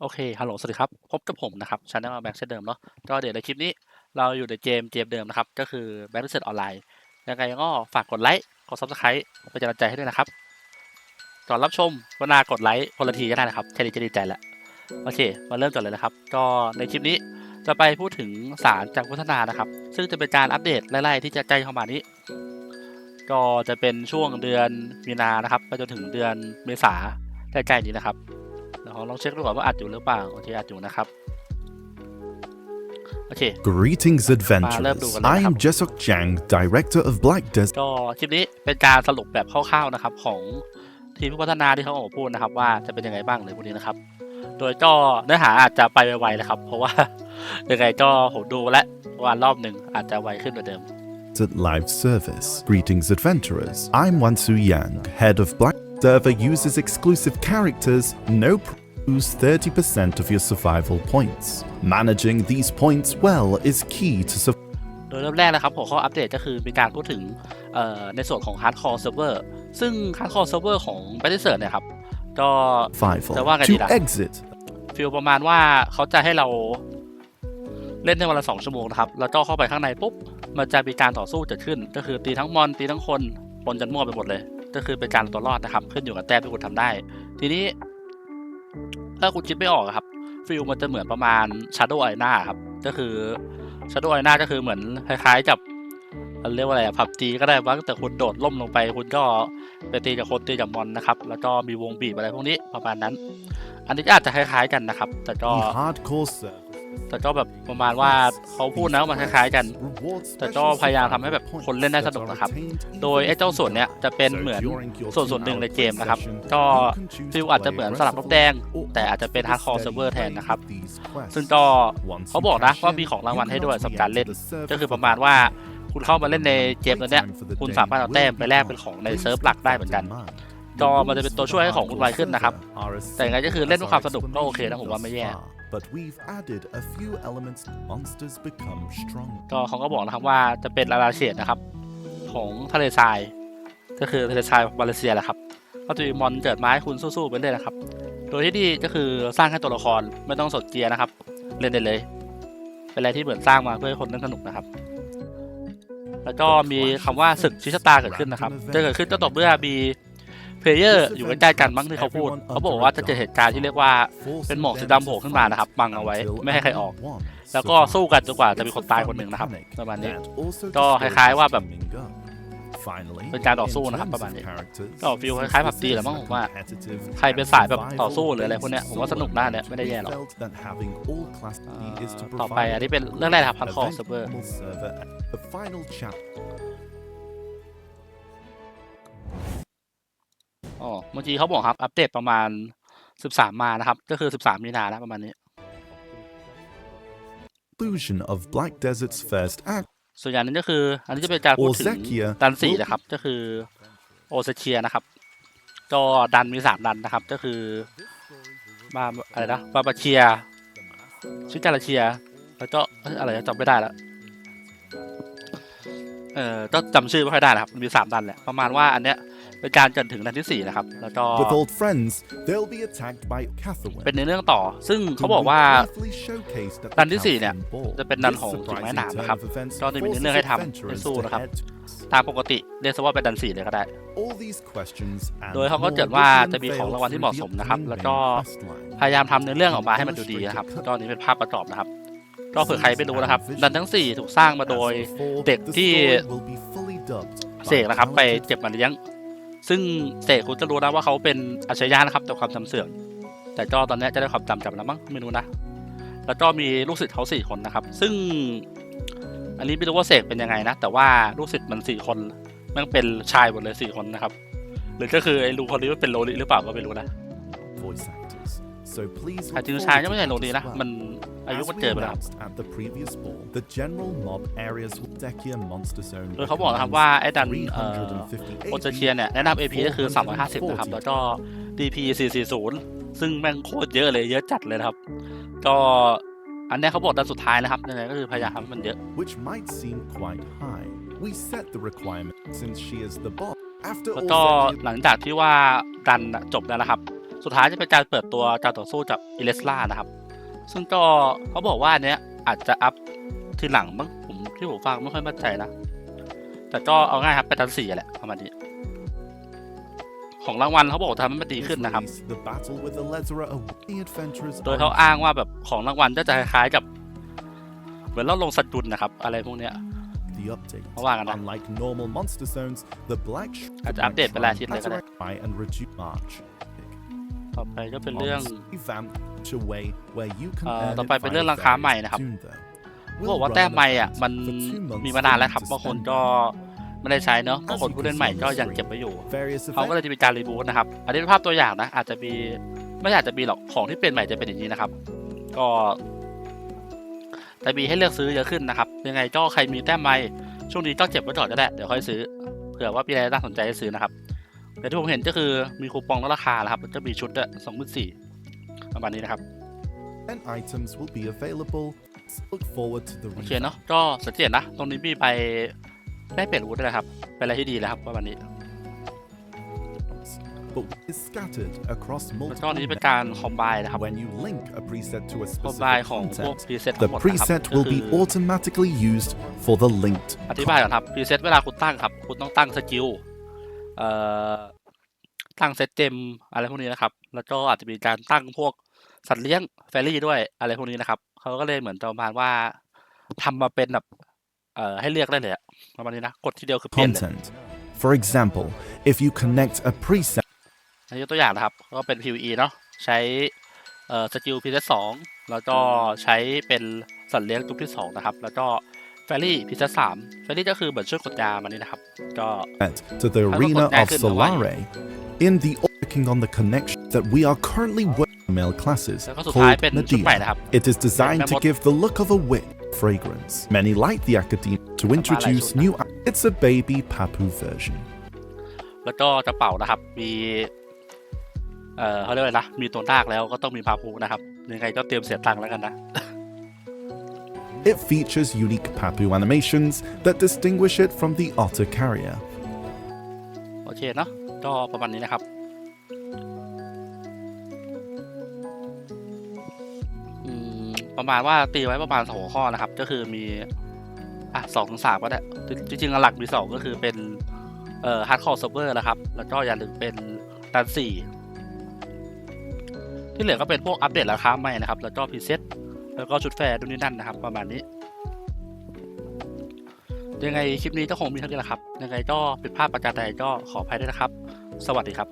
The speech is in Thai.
โอเค ฮัลโหล สวัสดีครับ พบกับผมนะครับชาแนลแบงค์เช่นเดิมเนาะ ก็เดี๋ยวในคลิปนี้เราอยู่ในเกมเกมเดิมนะครับ ก็คือแบงค์เซ็ตออนไลน์ ยังไงก็ฝากกดไลค์ กดซับสไครต์เป็นกำลังใจให้ด้วยนะครับ ก่อนรับชมกรุณากดไลค์คนละทีก็ได้นะครับ แค่นี้จะดีใจแล้วโอเค มาเริ่มกันเลยนะครับ ก็ในคลิปนี้จะไปพูดถึงสารจากพัฒนานะครับ ซึ่งจะเป็นการอัปเดตไล่ๆที่จะใกล้เข้ามานี้ ก็จะเป็นช่วงเดือนมีนานะครับ ไปจนถึงเดือนเมษาใกล้ๆนี้นะครับ เดี๋ยวลองเช็คดูก่อนว่าอัดอยู่หรือเปล่า โอเคอัดอยู่นะครับ โอเค Greetings, adventurers. Malabdu, I am malabdu. Jesok Jang, director of Black Desert. ก็คลิปนี้เป็นการสรุปแบบคร่าวๆนะครับ ของทีมผู้พัฒนาที่เขาออกมาพูดนะครับ ว่าจะเป็นยังไงบ้างเลยพวกนี้นะครับ โดยก็เนื้อหาอาจจะไปไวๆนะครับ เพราะว่า ยังไงก็ผมดูและวันรอบหนึ่งอาจจะไวขึ้นกว่าเดิม Live Service. Greetings, adventurers. I'm Wansu Yang, head of Black Server uses exclusive characters, no pr- lose 30% of your survival points. Managing these points well is key to survival. โดยเริ่มแรกนะครับหัวข้ออัปเดตก็คือมีการพูดถึงเอ่อในส่วนของ Hardcore Server ซึ่ง Hardcore Server ของ b a t t l e s e r เนี่ยครับก็แต่ว่าไงดี To ล่ะ exit, ฟีลประมาณว่าเขาจะให้เราเล่นในวันละสองชั่วโมงนะครับ แล้วก็เข้าไปข้างในปุ๊บ มันจะมีการต่อสู้เกิดขึ้น ก็คือตีทั้งมอนตีทั้งคนปนกันมั่วไปหมดเลย ก็คือเป็นการตัวรอดนะครับ ขึ้นอยู่กับแต้มที่คุณทำได้ ทีนี้ ถ้าคุณคิดไม่ออกครับฟิลมันจะเหมือนประมาณ Shadow Arena ครับ ก็คือ Shadow Arena ก็คือเหมือนคล้ายๆกับเรียกว่าอะไรอะผับจีก็ได้บ้างแต่คุณโดดล่มลงไป คุณก็ไปตีกับคนตีกับมอนนะครับ แล้วก็มีวงบีบอะไรพวกนี้ประมาณนั้น อันนี้อาจจะคล้ายๆกันนะครับ แต่ก็ แต่ก็แบบประมาณว่าเขาพูดนะมันคล้ายๆกัน แต่ก็พยายามทำให้แบบคนเล่นได้สนุกนะครับ โดยไอ้เจ้าส่วนเนี้ยจะเป็นเหมือนส่วนส่วนหนึ่งในเกมนะครับ ก็ฟิลอาจจะเหมือนสลับรบแดง แต่อาจจะเป็น hardcore server แทนนะครับ ซึ่งก็เขาบอกนะว่ามีของรางวัลให้ด้วยสำหรับการเล่น ก็คือประมาณว่าคุณเข้ามาเล่นในเกมตัวเนี้ยคุณสามารถเอาแต้มไปแลกเป็นของในเซิร์ฟหลักได้เหมือนกัน ก็มันจะเป็นตัวช่วยให้ของคุณไวขึ้นนะครับ แต่ยังไงก็คือเล่นด้วยความสนุกก็โอเคนะผมว่าไม่แย่ But we've added a few elements. Monsters become strong. ก็เขาก็บอกนะครับว่าจะเป็นอาราเชดนะครับ ของทะเลทราย ก็คือทะเลทรายมาเลเซียแหละครับ ก็จะมีมอนเกิดมาให้คุณสู้ๆไปเรื่อยนะครับ โดยที่ดีก็คือสร้างแค่ตัวละครไม่ต้องสดเกียร์นะครับ เล่นได้เลย เป็นอะไรที่เหมือนสร้างมาเพื่อให้คนเล่นสนุกนะครับแล้วก็มีคำว่าศึกชิชะตาเกิดขึ้นนะครับ จะเกิดขึ้นก็ต่อเมื่อมี เพลเยอร์อยู่ใกล้ๆกันมั้งที่เขาพูด เขาบอกว่าจะเกิดเหตุการณ์ที่เรียกว่าเป็นหมอกสีดำโผล่ขึ้นมานะครับบังเอาไว้ไม่ให้ใครออก แล้วก็สู้กันจนกว่าจะมีคนตายคนหนึ่งนะครับประมาณนี้ก็คล้ายๆว่าแบบเป็นการต่อสู้นะครับประมาณนี้ก็ฟีลคล้ายๆ PUBG แหละมั้งผมว่า ใครเป็นสายแบบต่อสู้หรืออะไรพวกเนี้ยผมว่าสนุกน่าเนี่ยไม่ได้แย่หรอกต่อไปอันนี้เป็นเรื่องแรกนะครับ Hardcore Server The final chapter อ๋ อเมื่อกี้เขาบอกครับ อัปเดตประมาณ 13 มานะครับ ก็คือ 13 มีนาแล้วประมาณนี้ conclusion of Black Desert's first act ส่วนอย่างหนึงก็คือ อันนี้จะเป็นการพูดถึง Ozekia ดันสี่นะครับ ก็คือโอเซเชียนะครับ ก็ดันมีสามดันนะครับ ก็คือมาอะไรนะบาบาเชียชิกาลาเชีย แล้วก็เอ้ยอะไรนะจำไม่ได้แล้วเออก็จำชื่อไม่ค่อยได้นะครับมันมีสามดันแหละประมาณว่าอันเนี้ย เป็นการเกินถึงดันที่สี่นะครับ แล้วก็ with old friends they'll be attacked by Catherine เป็นในเรื่องต่อ ซึ่งเขาบอกว่าดันที่สี่เนี่ย จะเป็นดันของกิ่งไม้หนามนะครับ ก็จะมีเรื่องให้ทำให้สู้นะครับ ตามปกติเรียกซะว่าเป็นดันสี่เลยก็ได้ โดยเขาก็เกิดว่าจะมีของรางวัลที่เหมาะสมนะครับ แล้วก็พยายามทำเนื้อเรื่องออกมาให้มันดูดีนะครับ ก็อันนี้เป็นภาพประกอบนะครับ ก็เผื่อใครไม่รู้นะครับ ดันทั้ง 4 ถูกสร้างมาโดยเด็กที่เสกนะครับ ไปเก็บมาเลี้ยง ซึ่งเสกคุณจะรู้นะว่าเขาเป็นอัจฉริยะนะครับแต่ความจำเสื่อมแต่ก็ตอนนี้จะได้ความจำจำแล้วมั้งไม่รู้นะแล้วก็มีลูกศิษย์เขาสี่คนนะครับ ซึ่ง อันนี้ไม่รู้ว่าเสกเป็นยังไงนะ แต่ว่าลูกศิษย์มันสี่คนมันเป็นชายหมดเลยสี่คนนะครับ หรือก็คือไอ้ลุงคนนี้มันเป็นโลลิหรือเปล่าก็ไม่รู้นะอาจจะชายก็ไม่ใช่โลลินะมัน อายุมันเกินไปแล้วครับ at the previous ball, the general mob areas will Dekia Monster Zone โดยเขาบอกนะครับว่า ไอ้ดันเอ่อ358โอเจเชียเนี่ย แนะนำ AP ก็คือ 350 นะครับ แล้วก็ DP 440 ซึ่งแม่งโคตรเยอะเลย เยอะจัดเลยนะครับ ก็อันเนี้ยเขาบอกดันสุดท้ายนะครับยังไงก็คือพยายามทำให้มันเยอะ which might seem quite high. We set the requirement since she is the boss. After แล้ว all, ก็ Zekia หลังจากที่ว่าดันจบแล้วนะครับ สุดท้ายจะเป็นการเปิดตัวการต่อสู้จากอิเลสลานะครับ ซึ่งก็เขาบอกว่าอันเนี้ยอาจจะอัพทีหลังมั้งผมที่ผมฟังไม่ค่อยมั่นใจนะ แต่ก็เอาง่ายครับเป็นดันสี่แหละประมาณนี้ ของรางวัลเขาบอกทำให้มันดีขึ้นนะครับ This release, the battle with the Lezra await the adventurers โดยเขาอ้างว่าแบบของรางวัลก็จะคล้ายๆกับ เหมือนเราลงสกุลนะครับ อะไรพวกเนี้ย the update. เขาว่ากันนะ Unlike normal monster zones, the black Sh- อาจจะอัปเดตเป็นรายอาทิตย์เลยก็ได้ Try and reduce March. ต่อไปก็เป็นเรื่อง Revamp such a way where you can เอ่อ earn ต่อไปเป็นเรื่อง advantage ราคาใหม่นะครับ soon, though. เขาบอก We'll ว่า run แต้ม an ใหม่อะ event มัน for two months มีมานานแล้วครับ to บางคน spend ก็ไม่ได้ใช้เนอะ As บางคน you ผู้ can เล่นใหม่ see on ก็ the ยัง screen, เก็บไว้อยู่ various เขาก็เลย events จะมีการรีบูทนะครับ อันนี้เป็นภาพตัวอย่างนะ อาจจะมีไม่อาจจะมีหรอกของที่เปลี่ยนใหม่จะเป็นอย่างนี้นะครับ ก็จะมีให้เลือกซื้อเยอะขึ้นนะครับ ยังไงก็ใครมีแต้มใหม่ช่วงนี้ก็เก็บไว้ก่อนก็ได้เดี๋ยวค่อยซื้อเผื่อว่ามีอะไรน่าสนใจให้ซื้อนะครับ แต่ที่ผมเห็นก็คือมีคูปองลดราคานะครับมันจะมีชุดละสองหมื่นสี่ประมาณนี้นะครับ and items will be available. Look forward to the โอเค revamp. เนาะก็สังเกตนะ ตรงนี้มีไปได้เปลี่ยนอาวุธด้วยนะครับ เป็นอะไรที่ดีแล้วครับประมาณนี้ but is scattered across แล้วก็ multiple อันนี้เป็นการคอมไบนะครับ When you link a preset to a คอมไบ specific ของพวก content, พรีเซ็ต the ทั้งหมดนะครับ preset ก็ will คื be อ automatically used for the linked อธิบายก่อนครับพรีเซ็ตเวลาคุณตั้งครับ คุณต้องตั้งสกิล เอ่อตั้งเซตเจมอะไรพวกนี้นะครับ แล้วก็อาจจะมีการตั้งพวกสัตว์เลี้ยงแฟรี่ด้วยอะไรพวกนี้นะครับเขาก็เลยเหมือนประมาณว่าทำมาเป็นแบบเอ่อให้เลือกได้เลยอะประมาณนี้นะกดทีเดียวคือเปลี่ยนเลย content. For example, if you connect a preset อันนี้ยกตัวอย่างนะครับ ก็เป็น PVE เนาะใช้เอ่อสกิล PZ 2แล้วก็ใช้เป็นสัตว์เลี้ยงกลุ่มที่2นะครับ แล้วก็ แฟรี่ PZ 3แฟรี่ก็คือเหมือนช่วยกดยามันนี่นะครับ ก็ to the Ano arena kung of dahil naman? Solare, in the working on the connection that we are currently working on male classes แล้วก็สุดท้าย called เป็นชุดใหม่ Nadia. นะครับ It is designed to Memot- give the look of a wit fragrance. Many like the academia to introduce shoot na. new. It's a baby Papu version. แล้วก็กระเป๋านะครับ มี เอ่อเขาเรียกว่าอะไรนะ มีตัวนาคแล้วก็ต้องมีพาพูนะครับ ยังไงก็เตรียมเสียตังค์แล้วกันนะ It features unique Papu animations that distinguish it from the Otter Carrier. โอเคเนาะก็ประมาณนี้นะครับ ประมาณว่าตีไว้ประมาณสองหัวข้อนะครับ ก็คือมี อะสองถึงสามก็ได้ จริงๆหลักมีสองก็คือเป็นเอ่อฮาร์ดคอร์เซิร์ฟเวอร์นะครับ แล้วก็อย่าลืมเป็นดันสี่ที่เหลือก็เป็นพวกอัปเดตราคาใหม่นะครับ แล้วก็พรีเซ็ต แล้วก็ชุดแฟร์ดูนี่นั่นนะครับ ประมาณนี้ ยังไงคลิปนี้ก็คงมีเท่านี้แหละครับ ยังไงก็ผิดพลาดประการใดก็ขออภัยด้วยนะครับ สวัสดีครับ